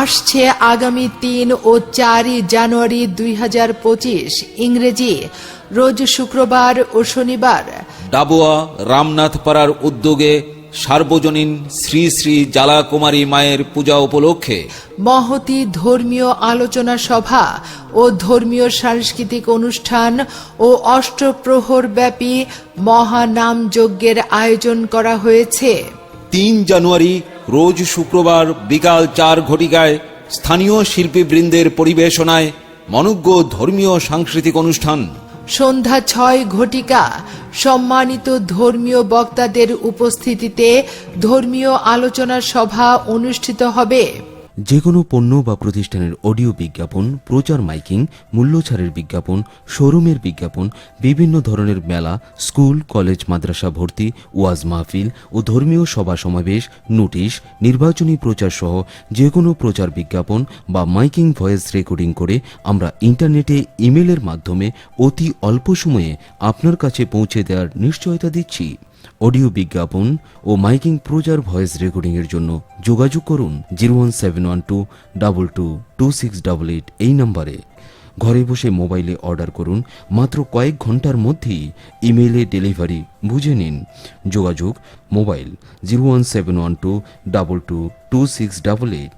আসছে আগামী তিন ও চারই জানুয়ারি দুই হাজার পঁচিশ। ইংরেজি রোজ শুক্রবার ও শনিবার। ডাবুয়া রামনাথপাড়ার উদ্যোগে সার্বজনীন শ্রী শ্রী জ্বালা কুমারী মায়ের পূজা উপলক্ষে মহতি ধর্মীয় আলোচনা সভা ও ধর্মীয় সাংস্কৃতিক অনুষ্ঠান ও অষ্টপ্রহর ব্যাপী মহানাম যজ্ঞের আয়োজন করা হয়েছে। তিন জানুয়ারি রোজ শুক্রবার বিকাল চার ঘটিকায় স্থানীয় শিল্পীবৃন্দের পরিবেশনায় মনজ্ঞ ধর্মীয় সাংস্কৃতিক অনুষ্ঠান। সন্ধ্যা ছয় ঘটিকা। সম্মানিত ধর্মীয় বক্তাদের উপস্থিতিতে ধর্মীয় আলোচনা সভা অনুষ্ঠিত হবে। যে কোনো পণ্য বা প্রতিষ্ঠানের অডিও বিজ্ঞাপন, প্রচার মাইকিং মূল্য ছাড়ের বিজ্ঞাপন, শোরুমের বিজ্ঞাপন, বিভিন্ন ধরনের মেলা, স্কুল, কলেজ, মাদ্রাসা ভর্তি, ওয়াজ মাহফিল ও ধর্মীয় সভা সমাবেশ, নোটিশ, নির্বাচনী প্রচার সহ যে কোনো প্রচার বিজ্ঞাপন বা মাইকিং ভয়েস রেকর্ডিং করে আমরা ইন্টারনেটে ইমেলের মাধ্যমে অতি অল্প সময়ে আপনার কাছে পৌঁছে দেওয়ার নিশ্চয়তা দিচ্ছি। অডিও বিজ্ঞাপন ও মাইকিং প্রচার ভয়েস রেকর্ডিং এর জন্য যোগাযোগ করুন zero one seven one two double two two six double eight এই নম্বরে। ঘরে বসে মোবাইলে অর্ডার করুন মাত্র কয়েক ঘণ্টার মধ্যেই ইমেইলে ডেলিভারি বুঝে নিন। যোগাযোগ mobile zero one seven one two double two two six double eight.